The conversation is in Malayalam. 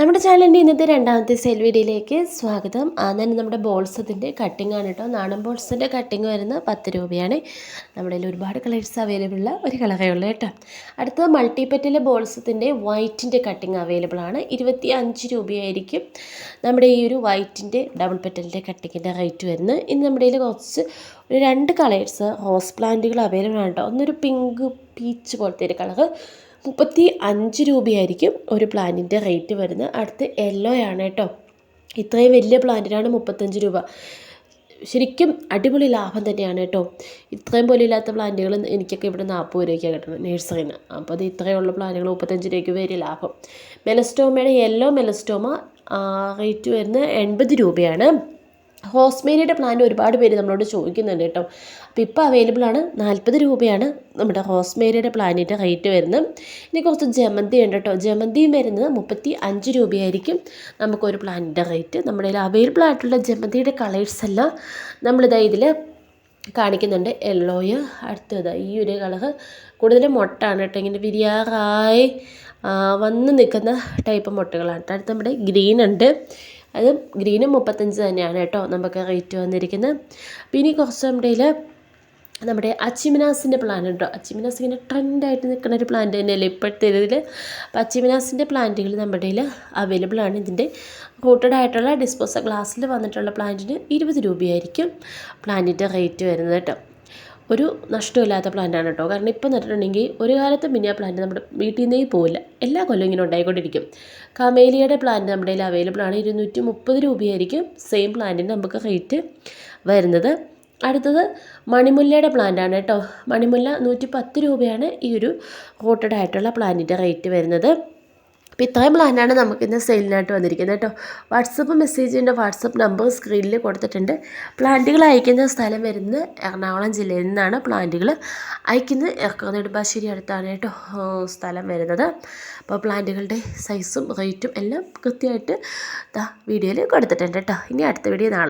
നമ്മുടെ ചാനലിന്റെ ഇന്നത്തെ രണ്ടാമത്തെ സെൽ വീഡിയോയിലേക്ക് സ്വാഗതം. ആദ്യം നമ്മുടെ ബോൾസത്തിന്റെ കട്ടിംഗ് ആണ് കേട്ടോ. നാടൻ ബോൾസിന്റെ കട്ടിംഗ് വരുന്നത് പത്ത് രൂപയാണ്. നമ്മുടെ കയ്യിൽ ഒരുപാട് കളേഴ്സ് അവൈലബിൾ ഉള്ള ഒരു കളറേ ഉള്ളൂ കേട്ടോ. അടുത്തത് മൾട്ടിപ്പറ്റിലെ ബോൾസത്തിന്റെ വൈറ്റിന്റെ കട്ടിംഗ് അവൈലബിൾ ആണ്. ഇരുപത്തി അഞ്ച് രൂപയായിരിക്കും നമ്മുടെ ഈ ഒരു വൈറ്റിന്റെ ഡബിൾ പെറ്റലിന്റെ കട്ടിങ്ങിന്റെ റേറ്റ് വരുന്നത്. ഇന്ന് നമ്മുടെ കയ്യിൽ കുറച്ച് ഒരു രണ്ട് കളേഴ്സ് റോസ് പ്ലാന്റുകൾ അവൈലബിൾ ആണ് കേട്ടോ. ഒന്നൊരു പിങ്ക് പീച്ച് പോലത്തെ ഒരു കളറ് മുപ്പത്തി അഞ്ച് രൂപയായിരിക്കും ഒരു പ്ലാന്റിന്റെ റേറ്റ് വരുന്നത്. അടുത്ത് യെല്ലോ ആണ് കേട്ടോ. ഇത്രയും വലിയ പ്ലാന്റിനാണ് മുപ്പത്തഞ്ച് രൂപ. ശരിക്കും അടിപൊളി ലാഭം തന്നെയാണ് കേട്ടോ. ഇത്രയും പോലും ഇല്ലാത്ത പ്ലാന്റുകൾ എനിക്കൊക്കെ ഇവിടെ നാൽപ്പത് രൂപയ്ക്കാണ് കിട്ടുന്നത് നേഴ്സറിന് അപ്പോൾ അത് ഇത്രയുള്ള പ്ലാന്റുകൾ മുപ്പത്തഞ്ച് രൂപയ്ക്ക് വരെ ലാഭം. മെലസ്റ്റോമയുടെ യെല്ലോ മെലസ്റ്റോമ റേറ്റ് വരുന്നത് എൺപത് രൂപയാണ്. ഹോസ്മേരിയുടെ പ്ലാന്റ് ഒരുപാട് പേര് നമ്മളോട് ചോദിക്കുന്നുണ്ട് കേട്ടോ. അപ്പോൾ ഇപ്പോൾ അവൈലബിൾ ആണ് നാൽപ്പത് രൂപയാണ് നമ്മുടെ ഹോസ്മേരിയുടെ പ്ലാന്റിന്റെ റേറ്റ് വരുന്നത്. ഇനി കുറച്ച് ജമന്തി ഉണ്ട് കേട്ടോ. ജമന്തിയും വരുന്നത് മുപ്പത്തി അഞ്ച് രൂപയായിരിക്കും നമുക്കൊരു പ്ലാന്റിന്റെ റേറ്റ് നമ്മുടെ കയ്യിൽ അവൈലബിൾ ആയിട്ടുള്ള ജമന്തിയുടെ കളേഴ്സ് എല്ലാം നമ്മളിതാ ഇതിൽ കാണിക്കുന്നുണ്ട്. യെല്ലോയ് അടുത്തത് ഈ ഒരു കളർ കൂടുതലും മുട്ടാണ് കേട്ടോ. ഇങ്ങനെ വിരിയാറായി വന്ന് നിൽക്കുന്ന ടൈപ്പ് മുട്ടകളാണ്. അടുത്ത് നമ്മുടെ ഗ്രീൻ ഉണ്ട്. അത് ഗ്രീനും മുപ്പത്തഞ്ച് തന്നെയാണ് കേട്ടോ നമുക്ക് റേറ്റ് വന്നിരിക്കുന്നത്. പിന്നെ കുറച്ച് നമ്മുടെ നമ്മുടെ അച്ചിമിനാസിന്റെ പ്ലാന്റ് ഉണ്ടോ? അച്ചിമിനാസ് ഇങ്ങനെ ട്രെൻഡായിട്ട് നിൽക്കുന്ന ഒരു പ്ലാന്റ് തന്നെയല്ലേ ഇപ്പോഴത്തെ ഇതിൽ അപ്പോൾ അച്ചിമിനാസിന്റെ പ്ലാന്റുകൾ നമ്മുടെ കയ്യിൽ അവൈലബിൾ ആണ്. ഇതിന്റെ റൂട്ടഡ് ആയിട്ടുള്ള ഡിസ്പോസൽ ഗ്ലാസ്സിൽ വന്നിട്ടുള്ള പ്ലാന്റിന് ഇരുപത് രൂപയായിരിക്കും പ്ലാന്റിന്റെ റേറ്റ് വരുന്നത് കേട്ടോ. ഒരു നഷ്ടമില്ലാത്ത പ്ലാന്റാണ് കേട്ടോ കാരണം ഇപ്പം നട്ടിട്ടുണ്ടെങ്കിൽ ഒരു കാലത്ത് പിന്നെ ആ പ്ലാന്റ് നമ്മുടെ വീട്ടിൽ നിന്നേ പോവില്ല. എല്ലാ കൊല്ലം ഇങ്ങനെ ഉണ്ടായിക്കൊണ്ടിരിക്കും. കമേലിയയുടെ പ്ലാന്റ് നമ്മുടെ കയ്യിൽ അവൈലബിൾ ആണ്. ഇരുന്നൂറ്റി മുപ്പത് രൂപയായിരിക്കും സെയിം പ്ലാന്റിന് നമുക്ക് റേറ്റ് വരുന്നത്. അടുത്തത് മണിമുല്ലയുടെ പ്ലാന്റ് ആണ് കേട്ടോ മണിമുല്ല നൂറ്റി പത്ത് രൂപയാണ് ഈ ഒരു റോട്ടഡ് ആയിട്ടുള്ള പ്ലാന്റിന്റെ റേറ്റ് വരുന്നത്. അപ്പോൾ ഇത്രയും പ്ലാനാണ് നമുക്കിന്ന് സെയിലിനായിട്ട് വന്നിരിക്കുന്നത് കേട്ടോ. വാട്സപ്പ് മെസ്സേജിന്റെ വാട്സപ്പ് നമ്പർ സ്ക്രീനിൽ കൊടുത്തിട്ടുണ്ട്. പ്ലാന്റുകൾ അയക്കുന്ന സ്ഥലം വരുന്നത് എറണാകുളം ജില്ലയിൽ നിന്നാണ് പ്ലാന്റുകൾ. അയക്കുന്നത് ഇറക്കുക നെടുമ്പാശ്ശേരി അടുത്താണ് കേട്ടോ സ്ഥലം വരുന്നത്. അപ്പോൾ പ്ലാന്റുകളുടെ സൈസും റേറ്റും എല്ലാം കൃത്യമായിട്ട് വീഡിയോയിൽ കൊടുത്തിട്ടുണ്ട് കേട്ടോ. ഇനി അടുത്ത വീഡിയോ നാളെ